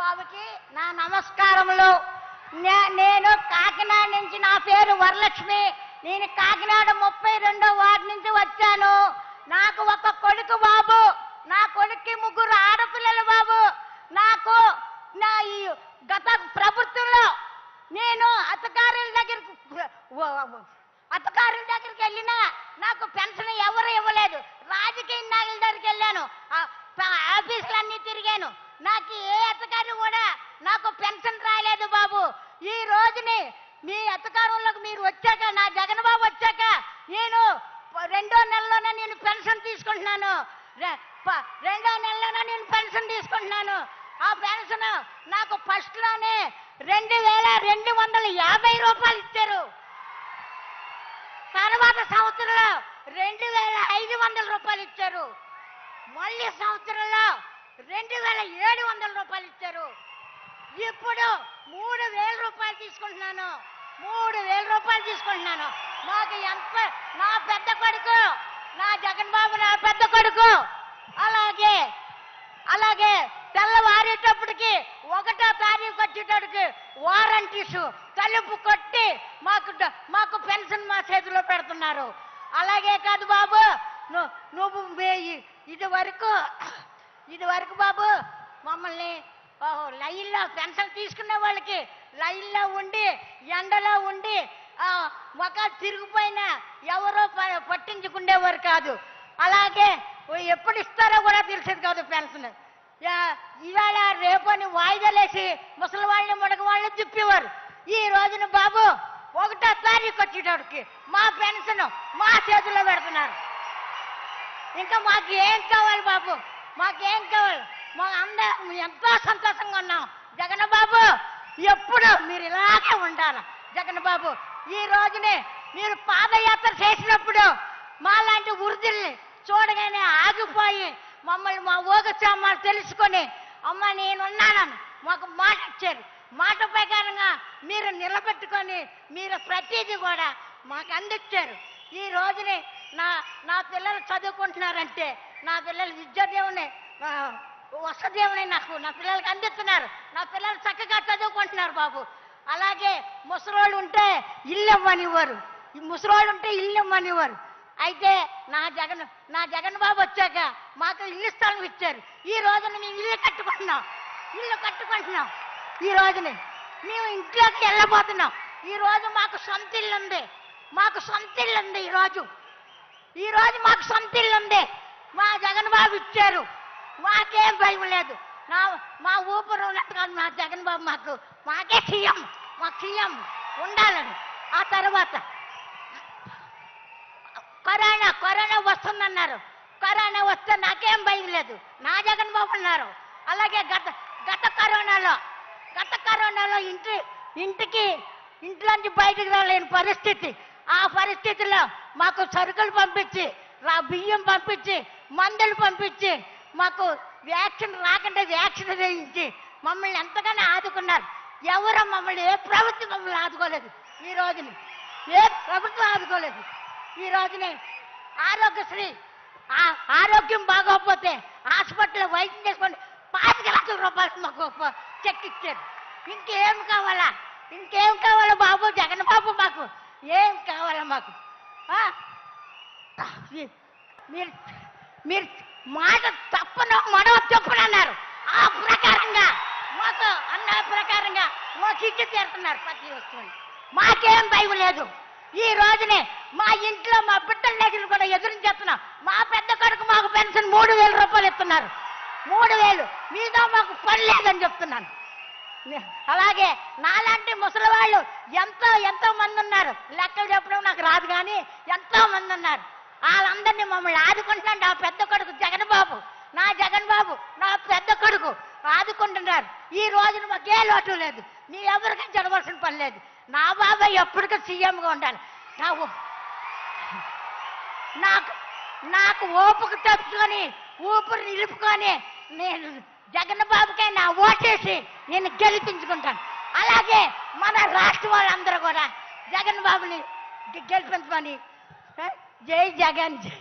బాబుకి నా నమస్కారములు. నేను కాకినాడ నుంచి నా పేరు వరలక్ష్మి. నేను కాకినాడ ముప్పై రెండో వార్డు నుంచి వచ్చాను. నాకు ఒక కొడుకు బాబు. నా కొడుక్కి ముగ్గురు ఆడపిల్లలు బాబు. నాకు నా ఈ గత ప్రభుత్వంలో నేను అధికారుల దగ్గరికి అధికారుల దగ్గరికి వెళ్ళినా నాకు పెన్షన్ ఎవరు ఇవ్వలేదు. రాజకీయ నాయకుల దగ్గరికి వెళ్ళాను. నేను నాకు ఏ అధికారి కూడా నాకు పెన్షన్ రాలేదు బాబు. ఈ రోజుని మీ అధికారంలోకి మీరు వచ్చాక నా జగన్ బాబు వచ్చాక నేను రెండో నెలలోనే నేను పెన్షన్ తీసుకుంటున్నాను. రెండో నెలలోనే నేను పెన్షన్ తీసుకుంటున్నాను. ఆ పెన్షన్ నాకు ఫస్ట్లోనే రెండు వేల రెండు వందల యాభై రూపాయలు ఇచ్చారు. తర్వాత సంవత్సరంలో రెండు వేల ఐదు వందల రూపాయలు ఇచ్చారు. మళ్ళీ సంవత్సరంలో రెండు వేల ఏడు వందల రూపాయలు ఇచ్చారు. ఇప్పుడు మూడు వేల రూపాయలు తీసుకుంటున్నాను. మూడు వేల రూపాయలు తీసుకుంటున్నాను. మాకు ఎంత నా పెద్ద కొడుకు నా జగన్ బాబు నా పెద్ద కొడుకు. అలాగే అలాగే తెల్లవారేటప్పటికి ఒకటో తారీఖు వచ్చేటప్పటికి వారంటీస్ తలుపు కొట్టి మాకు మాకు పెన్షన్ మా చేతిలో పెడుతున్నారు. అలాగే కాదు బాబు ను- నువ్వు ఇది వరకు ఇది వరకు బాబు మమ్మల్ని లైన్లో పెన్షన్ తీసుకునే వాళ్ళకి లైన్లో ఉండి ఎండలో ఉండి ఒక తిరిగిపోయిన ఎవరో ప- పట్టించుకునేవారు కాదు. అలాగే ఎప్పుడు ఇస్తారో కూడా తెలిసేది కాదు పెన్షన్ యా- ఇవాళ రేపని వాయిదాలేసి ముసలి వాళ్ళని ముడక వాళ్ళని తిప్పేవారు. ఈ రోజున బాబు ఒకటో తారీఖు వచ్చేటప్పటికి మా పెన్షన్ మా చేతిలో పెడుతున్నారు. ఇంకా మాకు ఏం కావాలి బాబు? మాకేం కావాలి? మా అందరూ ఎంతో సంతోషంగా ఉన్నాం. జగన్ బాబు ఎప్పుడు మీరు ఇలాగే ఉండాలి. జగన్ బాబు ఈ రోజునే మీరు పాదయాత్ర చేసినప్పుడు మాలాంటి వృద్ధుల్ని చూడగానే ఆగిపోయి మమ్మల్ని మా ఊగచామాలు తెలుసుకొని అమ్మ నేనున్నానని మాకు మాట ఇచ్చారు. మాట ప్రకారంగా మీరు నిలబెట్టుకొని మీరు ప్రతిదీ కూడా మాకు అందించారు. ఈ రోజుని నా నా పిల్లలు చదువుకుంటున్నారంటే నా పిల్లలు విద్యాదేవుని వసదేవుని నాకు. నా పిల్లలకి అందిస్తున్నారు. నా పిల్లలు చక్కగా చదువుకుంటున్నారు బాబు. అలాగే ముసలోళ్ళు ఉంటే ఇల్లు ఇవ్వనివ్వరు ఈ ముసలోళ్ళు ఉంటే ఇల్లు ఇవ్వనివ్వరు అయితే నా జగన్ నా జగన్ బాబు వచ్చాక మాకు ఇల్లు స్థలం ఇచ్చారు. ఈ రోజున మేము ఇల్లు కట్టుకుంటున్నాం. ఇల్లు కట్టుకుంటున్నాం. ఈ రోజుని మేము ఇంట్లోకి వెళ్ళబోతున్నాం. ఈ రోజు మాకు సొంత ఇల్లు ఉంది మాకు సొంత ఇల్లు ఉంది ఈ రోజు మాకు సొంత ఇల్లు ఉంది ఇచ్చారు మాకేం భయం లేదు. నా మా ఊపిరి ఉన్నట్టుగా మా జగన్ బాబు మాకు. మాకే సీఎం. మాకు సీఎం ఉండాలని. ఆ తర్వాత కరోనా కరోనా వస్తుందన్నారు. కరోనా వస్తే నాకేం భయం లేదు. నా జగన్ బాబు ఉన్నారు. అలాగే గత గత కరోనాలో గత కరోనాలో ఇంటి ఇంటికి ఇంట్లోంచి బయటకు రాలేని పరిస్థితి. ఆ పరిస్థితిలో మాకు సరుకులు పంపించి రా బియ్యం పంపించి మందులు పంపించి మాకు వ్యాక్సిన్ రాకుండా వ్యాక్సిన్ వేయించి మమ్మల్ని ఎంతగానో ఆదుకున్నారు. ఎవరు మమ్మల్ని ఏ ప్రభుత్వం మమ్మల్ని ఆదుకోలేదు ఈ రోజుని. ఏ ప్రభుత్వం ఆదుకోలేదు ఈ రోజుని. ఆరోగ్యశ్రీ ఆ- ఆరోగ్యం బాగోకపోతే హాస్పిటల్ వైద్యం చేసుకొని పాతిక లక్షల రూపాయలు మాకు చెక్ ఇచ్చారు. ఇంకేం కావాలా? ఇంకేం కావాలా బాబు? జగన్ బాబు మాకు ఏం కావాలా మాకు? మీరు మీరు మాట తప్పను మడవ తప్పును అన్నారు. ఆ ప్రకారంగా మాకు అన్న ప్రకారంగా మాకు ఇచ్చి తీరుతున్నారు ప్రతి వస్తువుని. మాకేం భయం లేదు. ఈ రోజునే మా ఇంట్లో మా బిడ్డల దగ్గర కూడా ఎదురించేస్తున్నాం మా పెద్ద కొడుకు మాకు పెన్షన్ మూడు వేల రూపాయలు ఇస్తున్నారు. మూడు వేలు. మీతో మాకు పని లేదని చెప్తున్నాను. అలాగే నాలాంటి ముసలి వాళ్ళు ఎంతో ఎంతో మంది ఉన్నారు. లెక్కలు చెప్పడం నాకు రాదు కానీ ఎంతో మంది ఉన్నారు. వాళ్ళందరినీ మమ్మల్ని ఆదుకుంటున్నాడు నా పెద్ద కొడుకు జగన్ బాబు నా జగన్ బాబు నా పెద్ద కొడుకు ఆదుకుంటున్నారు. ఈ రోజున మాకే లోటు లేదు. నీ ఎవరికి జరగవలసిన పని లేదు. నా బాబాయ్ ఎప్పటికీ సీఎంగా ఉండాలి. నా నాకు నాకు ఓపుకు తప్పుకొని ఊపిరి నిలుపుకొని నేను జగన్ బాబుకే నా ఓటేసి నేను గెలిపించుకుంటాను. అలాగే మన రాష్ట్ర వాళ్ళందరూ కూడా జగన్ బాబుని గె- గెలిపించమని ఏ? జై జగన్ జై